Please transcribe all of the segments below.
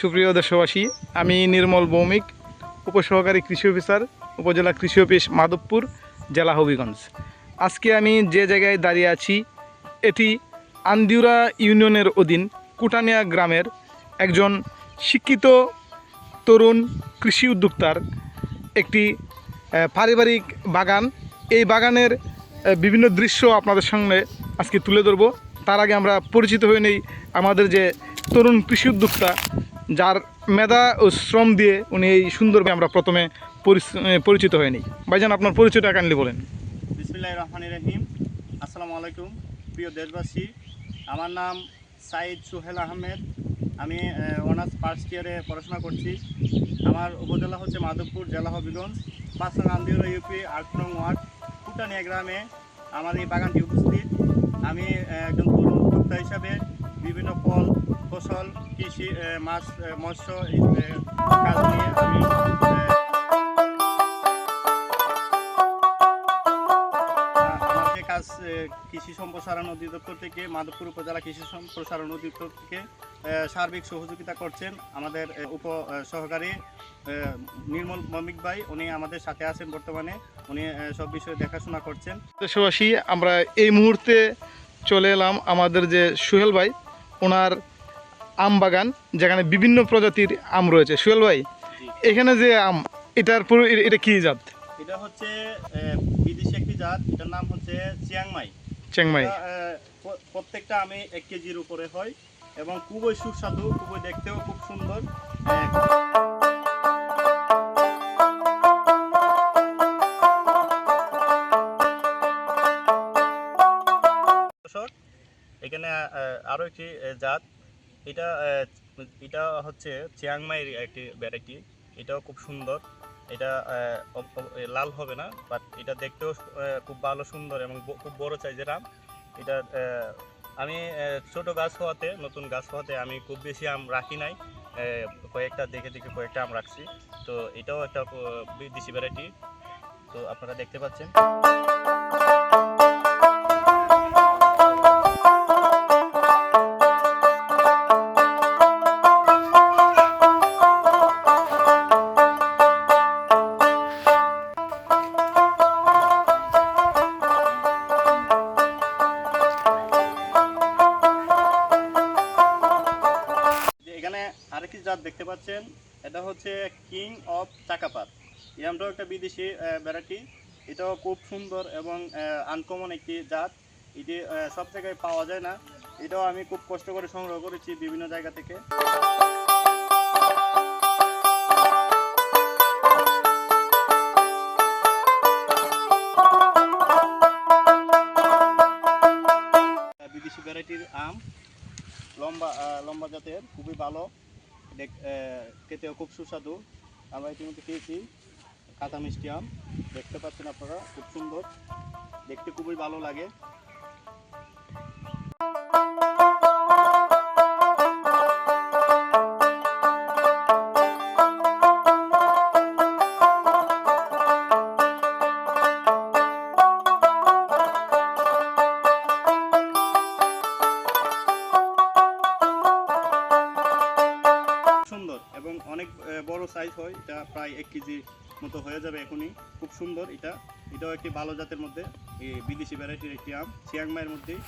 সুপ্রিয় দেশবাসী, আমি নির্মল ভৌমিক, উপসহকারী কৃষি অফিসার, উপজেলা কৃষি অফিস মাধবপুর, জেলা হবিগঞ্জ। আজকে আমি যে জায়গায় দাঁড়িয়ে আছি, এটি আন্দিউরা ইউনিয়নের অধীন কুটানিয়া গ্রামের একজন শিক্ষিত তরুণ কৃষি উদ্যোক্তার একটি পারিবারিক বাগান। এই বাগানের বিভিন্ন দৃশ্য আপনাদের সামনে আজকে তুলে ধরবো। তার আগে আমরা পরিচিত হয়ে নেই আমাদের যে তরুণ কৃষি উদ্যোক্তা, যার মেধা ও শ্রম দিয়ে উনি এই সুন্দরভাবে আমরা প্রথমে পরিচ- পরিচিত হয়ে নিই। ভাইজান, আপনার পরিচয়টা কাইন্ডলি বলেন। বিসমিল্লাহ রহমান রহিম। আসসালামু আলাইকুম, প্রিয় দেশবাসী। আমার নাম সাইদ সুহেল আহমেদ। আমি অনার্স ফার্স্ট ইয়ারে পড়াশোনা করছি। আমার উপজেলা হচ্ছে মাধবপুর, জেলা হবিগঞ্জ। পাঁচসাং আন্দিউরা ইউপি, আট নং ওয়ার্ড, কুটানিয়া গ্রামে আমার এই বাগানটি উপস্থিত। আমি একজন উদ্যোক্তা হিসাবে বিভিন্ন ফল, ফসল, কৃষি মাছ মৎস্য কৃষি সম্প্রসারণ অধিদপ্তর থেকে, মাধবপুর উপজেলা কৃষি সম্প্রসারণ অধিদপ্তর থেকে সার্বিক সহযোগিতা করছেন আমাদের উপ সহকারী নির্মল মমিক ভাই। উনি আমাদের সাথে আছেন বর্তমানে। উনি সব বিষয়ে দেখাশোনা করছেন। দেশবাসী, আমরা এই মুহূর্তে চলে এলাম আমাদের যে সুহেল ভাই ওনার আম বাগান যেখানে বিভিন্ন প্রজাতির আম রয়েছে। সুহেল ভাই এখানে যে আম এটার পুরো এটা কি জাত? এটা হচ্ছে বিদেশি একটি জাত এটার নাম হচ্ছে চিয়াংমাই। প্র- প্রত্যেকটা আমি এক কেজির উপরে হয় এবং খুবই সুস্বাদু খুবই দেখতেও খুব সুন্দর। আহ, আরও একটি জাত। এটা এটা হচ্ছে চিয়াংমাইয়ের একটি ভ্যারাইটি। এটাও খুব সুন্দর। এটা লাল হবে না বাট এটা দেখতেও খুব ভালো সুন্দর এবং খুব বড় সাইজের আম। এটা আমি ছোট গাছ হওয়াতে নতুন গাছ হওয়াতে আমি খুব বেশি আম রাখি নাই। কয়েকটা দেখে দেখে কয়েকটা আম রাখছি। তো এটাও একটা বিদেশি ভ্যারাইটি। তো আপনারা দেখতে পাচ্ছেন। জাত দেখতে পাচ্ছেন, এটা হচ্ছে কিং অফ চাকাপাত। এই আমটাও একটা বিদেশি ভ্যারাইটি। এটাও খুব সুন্দর এবং আনকমন একটি জাত। এটি সব জায়গায় পাওয়া যায় না। এটাও আমি খুব কষ্ট করে সংগ্রহ করেছি বিভিন্ন জায়গা থেকে। বিদেশি ভ্যারাইটির আম লম্বা লম্বা জাতের, খুবই ভালো। খেতেও খুব সুস্বাদু। আমরা ইতিমধ্যে খেয়েছি। কাঁচা মিষ্টি আম। দেখতে পাচ্ছেন আপনারা, খুব সুন্দর। দেখতে খুবই ভালো লাগে। সাইজ হয়, এটা প্রায় এক কেজি মতো হয়ে যাবে এখনই। খুব সুন্দর এটা। এটাও একটি ভালো জাতের মধ্যে। এই বিদেশি ভ্যারাইটির একটি আম চিয়াংমাইয়ের মধ্যেই।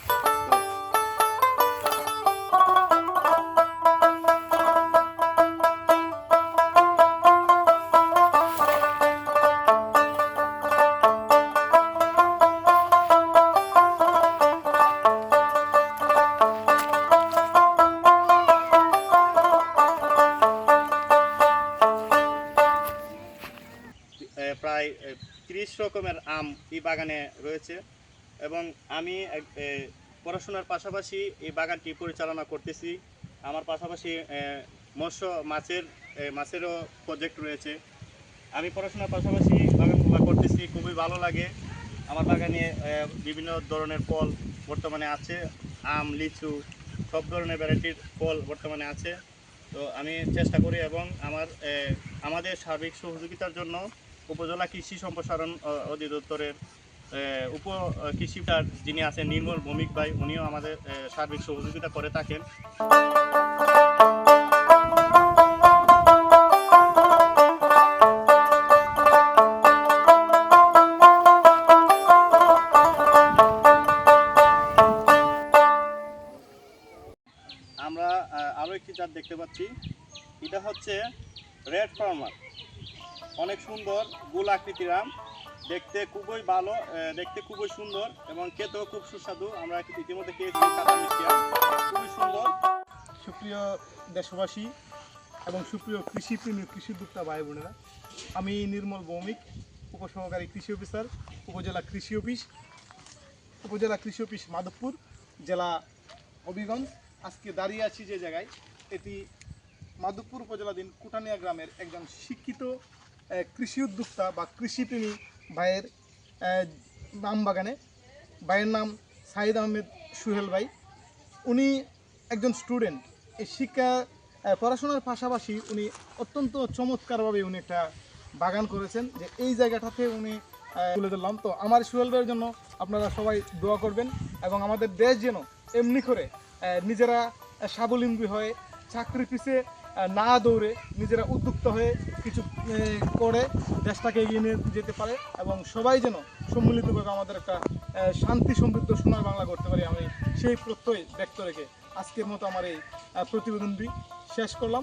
প্রায় তিরিশ রকমের আম এই বাগানে রয়েছে এবং আমি পড়াশোনার পাশাপাশি এই বাগানটি পরিচালনা করতেছি। আমার পাশাপাশি মৎস্য মাছের মাছেরও প্রজেক্ট রয়েছে। আমি পড়াশোনার পাশাপাশি বাগানগুলো করতেছি, খুবই ভালো লাগে। আমার বাগানে বিভিন্ন ধরনের ফল বর্তমানে আছে। আম, লিচু, সব ধরনের ভ্যারাইটির ফল বর্তমানে আছে। তো আমি চেষ্টা করি এবং আমার আমাদের সার্বিক সহযোগিতার জন্য উপজেলা কৃষি সম্প্রসারণ অধিদপ্তরের উপ কৃষিকার যিনি আছেন নির্মল ভৌমিক ভাই, উনিও আমাদের সার্বিক সহযোগিতা করে থাকেন। আমরা আরও একটি জাত দেখতে পাচ্ছি। এটা হচ্ছে রেড ফার্মার। অনেক সুন্দর গোল আকৃতির আম। দেখতে খুবই ভালো দেখতে খুবই সুন্দর এবং খেতেও খুব সুস্বাদু। আমরা ইতিমধ্যে খেয়েছি খুবই সুন্দর। সুপ্রিয় দেশবাসী এবং সুপ্রিয় কৃষিপ্রেমী কৃষি উদ্যোক্তা ভাই বোনেরা আমি নির্মল ভৌমিক, উপসহকারী কৃষি অফিসার, উপজেলা কৃষি অফিস, উপজেলা কৃষি অফিস মাধবপুর, জেলা হবিগঞ্জ। আজকে দাঁড়িয়ে আছি যে জায়গায়, এটি মাধবপুর উপজেলাধীন কুটানিয়া গ্রামের একজন শিক্ষিত কৃষি উদ্যোক্তা বা কৃষিপ্রেমী ভাইয়ের নাম বাগানে। ভাইয়ের নাম সাইদ আহমেদ সুহেল ভাই। উনি একজন স্টুডেন্ট। এই শিক্ষা পড়াশোনার পাশাপাশি উনি অত্যন্ত চমৎকারভাবে উনি একটা বাগান করেছেন যে এই জায়গাটাতে উনি তুলে ধরলাম। তো আমার সুহেল ভাইয়ের জন্য আপনারা সবাই দোয়া করবেন এবং আমাদের দেশ যেন এমনি করে নিজেরা স্বাবলম্বী হয়ে চাকরি পিছে আহ, না দৌড়ে নিজেরা উদ্যুক্ত হয়ে কিছু করে দেশটাকে এগিয়ে নিয়ে যেতে পারে এবং সবাই যেন সম্মিলিতভাবে আমাদের একটা শান্তি, সমৃদ্ধ সোনার বাংলা করতে পারি আমি সেই প্রত্যয় ব্যক্ত রেখে আজকের মতো আমার এই প্রতিবেদনটি শেষ করলাম।